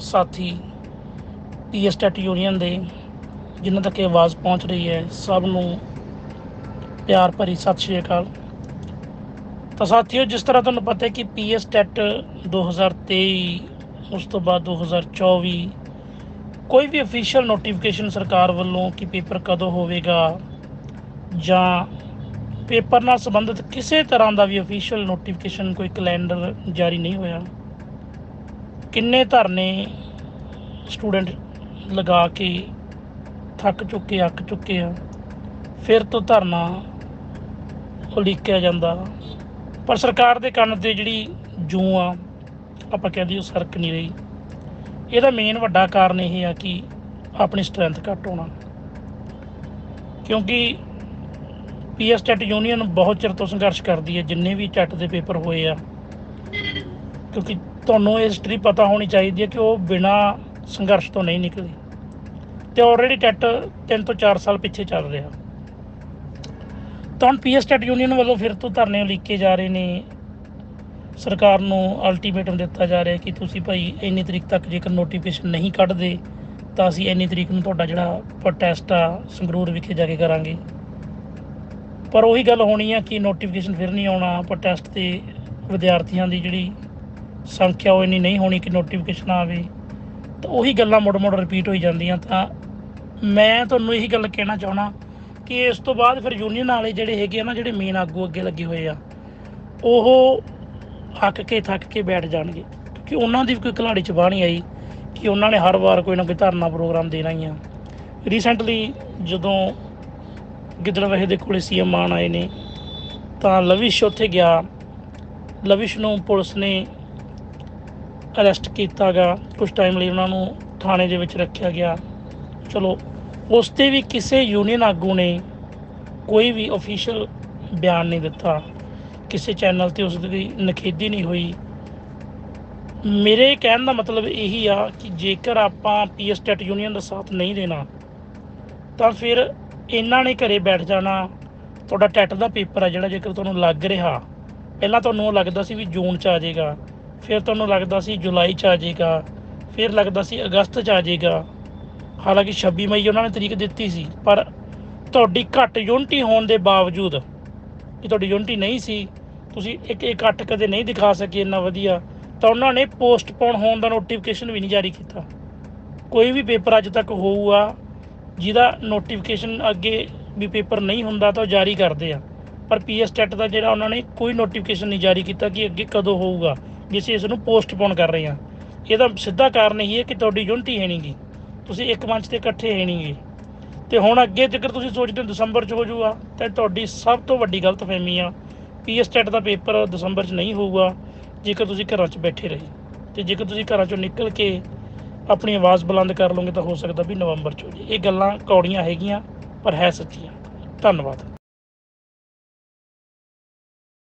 ਸਾਥੀ PSTET union ਦੇ, ਜਿਨ੍ਹਾਂ ਤੱਕ ਇਹ ਆਵਾਜ਼ ਪਹੁੰਚ ਰਹੀ ਹੈ, ਸਭ ਨੂੰ ਪਿਆਰ ਭਰੀ ਸਤਿ ਸ਼੍ਰੀ ਅਕਾਲ। ਤਾਂ ਸਾਥੀਓ, ਜਿਸ ਤਰ੍ਹਾਂ ਤੁਹਾਨੂੰ ਪਤਾ ਹੈ ਕਿ ਪੀਐਸਟੈਟ 2023 ਉਸ ਤੋਂ ਬਾਅਦ 2024 ਕੋਈ ਵੀ ਅਫੀਸ਼ੀਅਲ ਨੋਟੀਫਿਕੇਸ਼ਨ ਸਰਕਾਰ ਵੱਲੋਂ ਕਿ ਪੇਪਰ ਕਦੋਂ ਹੋਵੇਗਾ, ਜਾਂ ਪੇਪਰ ਨਾਲ ਸੰਬੰਧਿਤ ਕਿਸੇ ਤਰ੍ਹਾਂ ਦਾ ਵੀ ਅਫੀਸ਼ੀਅਲ ਨੋਟੀਫਿਕੇਸ਼ਨ ਕੋਈ ਕੈਲੰਡਰ ਜਾਰੀ ਨਹੀਂ ਹੋਇਆ ਕਿੰਨੇ ਧਰਨੇ ਸਟੂਡੈਂਟ ਲਗਾ ਕੇ ਥੱਕ ਚੁੱਕੇ, ਅੱਕ ਚੁੱਕੇ ਆ? ਫਿਰ ਤੋਂ ਧਰਨਾ ਉਲੀਕਿਆ ਜਾਂਦਾ। ਪਰ ਸਰਕਾਰ ਦੇ ਕੰਨ ਤੇ ਜਿਹੜੀ ਜੂੰ ਆ, ਆਪਾਂ ਕਹਿ ਦਈਏ ਉਹ ਸਰਕ ਨਹੀਂ ਰਹੀ। ਇਹਦਾ ਮੇਨ ਵੱਡਾ ਕਾਰਨ ਇਹ ਆ ਕਿ ਆਪਣੀ ਸਟਰੈਂਥ ਘੱਟ ਹੋਣਾ। ਕਿਉਂਕਿ ਪੀਐਸ ਟੈਟ ਯੂਨੀਅਨ ਬਹੁਤ ਚਿਰ ਤੋਂ ਸੰਘਰਸ਼ ਕਰਦੀ ਹੈ, ਜਿੰਨੇ ਵੀ ਟੈਟ ਦੇ ਪੇਪਰ ਹੋਏ ਆ ਕਿਉਂਕਿ ਤੁਹਾਨੂੰ ਇਹ ਹਿਸਟਰੀ ਪਤਾ ਹੋਣੀ ਚਾਹੀਦੀ ਹੈ ਕਿ ਉਹ ਬਿਨਾ ਸੰਘਰਸ਼ ਤੋਂ ਨਹੀਂ ਨਿਕਲੀ। ਤੇ ਆਲਰੇਡੀ ਟੈਟ 3 ਤੋਂ 4 ਸਾਲ ਪਿੱਛੇ ਚੱਲ ਰਿਹਾ। ਤਾਂ ਹੁਣ ਪੀਐਸ ਟੈਟ ਯੂਨੀਅਨ ਵੱਲੋਂ ਫਿਰ ਤੋਂ ਧਰਨੇ ਉਲੀਕੇ ਜਾ ਰਹੇ ਨੇ। ਸਰਕਾਰ ਨੂੰ ਅਲਟੀਮੇਟਮ ਦਿੱਤਾ ਜਾ ਰਿਹਾ ਕਿ ਤੁਸੀਂ ਭਾਈ ਇੰਨੀ ਤਰੀਕ ਤੱਕ ਜੇਕਰ ਨੋਟੀਫਿਕੇਸ਼ਨ ਨਹੀਂ ਕੱਢਦੇ, ਤਾਂ ਅਸੀਂ ਇੰਨੀ ਤਰੀਕ ਨੂੰ ਤੁਹਾਡਾ ਜਿਹੜਾ ਪ੍ਰੋਟੈਸਟ ਆ, ਸੰਗਰੂਰ ਵਿਖੇ ਜਾ ਕੇ ਕਰਾਂਗੇ। ਪਰ ਉਹੀ ਗੱਲ ਹੋਣੀ ਆ ਕਿ ਨੋਟੀਫਿਕੇਸ਼ਨ ਫਿਰ ਨਹੀਂ ਆਉਣਾ ਪ੍ਰੋਟੈਸਟ ਤੇ ਵਿਦਿਆਰਥੀਆਂ ਦੀ ਜਿਹੜੀ ਸੰਖਿਆ ਉਹ ਇੰਨੀ ਨਹੀਂ ਹੋਣੀ ਕਿ ਨੋਟੀਫਿਕੇਸ਼ਨ ਆਵੇ, ਤਾਂ ਉਹੀ ਗੱਲਾਂ ਮੁੜ-ਮੁੜ ਰਿਪੀਟ ਹੋਈ ਜਾਂਦੀਆਂ। ਤਾਂ ਮੈਂ ਤੁਹਾਨੂੰ ਇਹੀ ਗੱਲ ਕਹਿਣਾ ਚਾਹਣਾ ਕਿ ਇਸ ਤੋਂ ਬਾਅਦ ਫਿਰ ਯੂਨੀਅਨ ਵਾਲੇ ਜਿਹੜੇ ਹੈਗੇ ਆ ਨਾ, ਜਿਹੜੇ ਮੇਨ ਆਗੂ ਅੱਗੇ ਲੱਗੇ ਹੋਏ ਆ, ਉਹ ਹੱਕ ਕੇ ਥੱਕ ਕੇ ਬੈਠ ਜਾਣਗੇ। ਕਿਉਂਕਿ ਉਹਨਾਂ ਦੀ ਵੀ ਕੋਈ ਖਿਲਾੜੀ ਚ ਬਾਹ ਨਹੀਂ ਆਈ ਕਿ ਉਹਨਾਂ ਨੇ ਹਰ ਵਾਰ ਕੋਈ ਨਾ ਕੋਈ ਧਰਨਾ ਪ੍ਰੋਗਰਾਮ ਦੇਣਾ ਹੀ ਆ। ਰੀਸੈਂਟਲੀ ਜਦੋਂ ਗਿੱਦੜਵਹੇ ਦੇ ਕੋਲੇ ਸੀਐਮ ਮਾਨ ਆਏ ਨੇ, ਤਾਂ ਲਵਿਸ਼ ਉੱਥੇ ਗਿਆ। ਲਵਿਸ਼ ਨੂੰ ਪੁਲਿਸ ਨੇ ਅਰੈਸਟ ਕੀਤਾ ਕੀਤਾਗਾ ਕੁਝ ਟਾਈਮ ਲਈ ਉਹਨਾਂ ਨੂੰ ਥਾਣੇ ਦੇ ਵਿੱਚ ਰੱਖਿਆ ਗਿਆ। ਚਲੋ, ਉਸ ਤੇ ਵੀ ਕਿਸੇ ਯੂਨੀਅਨ ਆਗੂ ਨੇ ਕੋਈ ਵੀ ਅਫੀਸ਼ੀਅਲ ਬਿਆਨ ਨਹੀਂ ਦਿੱਤਾ। ਕਿਸੇ ਚੈਨਲ ਤੇ ਉਸ ਦੀ ਨਖੇਦੀ ਨਹੀਂ ਹੋਈ। ਮੇਰੇ ਕਹਿਣ ਦਾ ਮਤਲਬ ਇਹੀ ਆ ਕਿ ਜੇਕਰ ਆਪਾਂ ਪੀਐਸ ਟੈਟ ਯੂਨੀਅਨ ਦਾ ਸਾਥ ਨਹੀਂ ਦੇਣਾ, ਤਾਂ ਫਿਰ ਇਹਨਾਂ ਨੇ ਘਰੇ ਬੈਠ ਜਾਣਾ। ਤੁਹਾਡਾ ਟੈਟ ਦਾ ਪੇਪਰ ਆ ਜਿਹੜਾ ਜੇਕਰ ਤੁਹਾਨੂੰ ਲੱਗ ਰਿਹਾ। ਪਹਿਲਾਂ ਤੁਹਾਨੂੰ ਲੱਗਦਾ ਸੀ ਵੀ ਜੂਨ ਚ ਆ ਜਾਏਗਾ। ਫਿਰ ਤੁਹਾਨੂੰ ਲੱਗਦਾ ਸੀ ਜੁਲਾਈ ਚ ਆ ਜਾਏਗਾ, ਫਿਰ ਲੱਗਦਾ ਸੀ ਅਗਸਤ ਚ ਆ ਜਾਏਗਾ। ਹਾਲਾਂਕਿ 26 ਮਈ ਉਹਨਾਂ ਨੇ ਤਰੀਕ ਦਿੱਤੀ ਸੀ, ਪਰ ਤੁਹਾਡੀ ਘੱਟ ਯੂਨਿਟੀ ਹੋਣ ਦੇ ਬਾਵਜੂਦ ਕਿ ਤੁਹਾਡੀ ਯੂਨਿਟੀ ਨਹੀਂ ਸੀ, ਤੁਸੀਂ ਇੱਕ ਇਕੱਠ ਕਦੇ ਨਹੀਂ ਦਿਖਾ ਸਕੇ ਇੰਨਾ ਵਧੀਆ, ਤਾਂ ਉਹਨਾਂ ਨੇ ਪੋਸਟਪੋਨ ਹੋਣ ਦਾ ਨੋਟੀਫਿਕੇਸ਼ਨ ਵੀ ਨਹੀਂ ਜਾਰੀ ਕੀਤਾ। ਕੋਈ ਵੀ ਪੇਪਰ ਅੱਜ ਤੱਕ ਹੋਊਗਾ, ਜਿਹਦਾ ਨੋਟੀਫਿਕੇਸ਼ਨ ਅੱਗੇ ਵੀ ਪੇਪਰ ਨਹੀਂ ਹੁੰਦਾ ਤਾਂ ਉਹ ਜਾਰੀ ਕਰਦੇ ਆ। ਪਰ ਪੀਐਸ ਟੈਟ ਦਾ ਜਿਹੜਾ ਉਹਨਾਂ ਨੇ ਕੋਈ ਨੋਟੀਫਿਕੇਸ਼ਨ ਨਹੀਂ ਜਾਰੀ ਕੀਤਾ ਕਿ ਅੱਗੇ ਕਦੋਂ ਹੋਊਗਾ। ਵੀ ਅਸੀਂ ਇਸ ਨੂੰ ਪੋਸਟਪੋਨ ਕਰ ਰਹੇ ਹਾਂ। ਇਹਦਾ ਸਿੱਧਾ ਕਾਰਨ ਇਹੀ ਹੈ ਕਿ ਤੁਹਾਡੀ ਯੂਨਿਟੀ ਹੈ ਨਹੀਂਗੀ ਤੁਸੀਂ ਇੱਕ ਮੰਚ ਤੇ ਇਕੱਠੇ ਹੈ ਨਹੀਂਗੇ ਤੇ ਹੁਣ ਅੱਗੇ ਜੇਕਰ ਤੁਸੀਂ ਸੋਚਦੇ ਹੋ ਦਸੰਬਰ 'ਚ ਹੋ ਜਾਊਗਾ, ਤਾਂ ਤੁਹਾਡੀ ਸਭ ਤੋਂ ਵੱਡੀ ਗਲਤਫਹਿਮੀ ਆ ਪੀਐਸ ਟੈਟ ਦਾ ਪੇਪਰ ਦਸੰਬਰ 'ਚ ਨਹੀਂ ਹੋਊਗਾ, ਜੇਕਰ ਤੁਸੀਂ ਘਰਾਂ 'ਚ ਬੈਠੇ ਰਹੇ। ਤੇ ਜੇਕਰ ਤੁਸੀਂ ਘਰਾਂ 'ਚੋਂ ਨਿਕਲ ਕੇ ਆਪਣੀ ਆਵਾਜ਼ ਬੁਲੰਦ ਕਰ ਲਓਗੇ ਤਾਂ ਹੋ ਸਕਦਾ ਵੀ ਨਵੰਬਰ 'ਚ ਹੋ ਜੇ ਇਹ ਗੱਲਾਂ ਕੌੜੀਆਂ ਹੈਗੀਆਂ, ਪਰ ਹੈ ਸੱਚੀਆਂ। ਧੰਨਵਾਦ।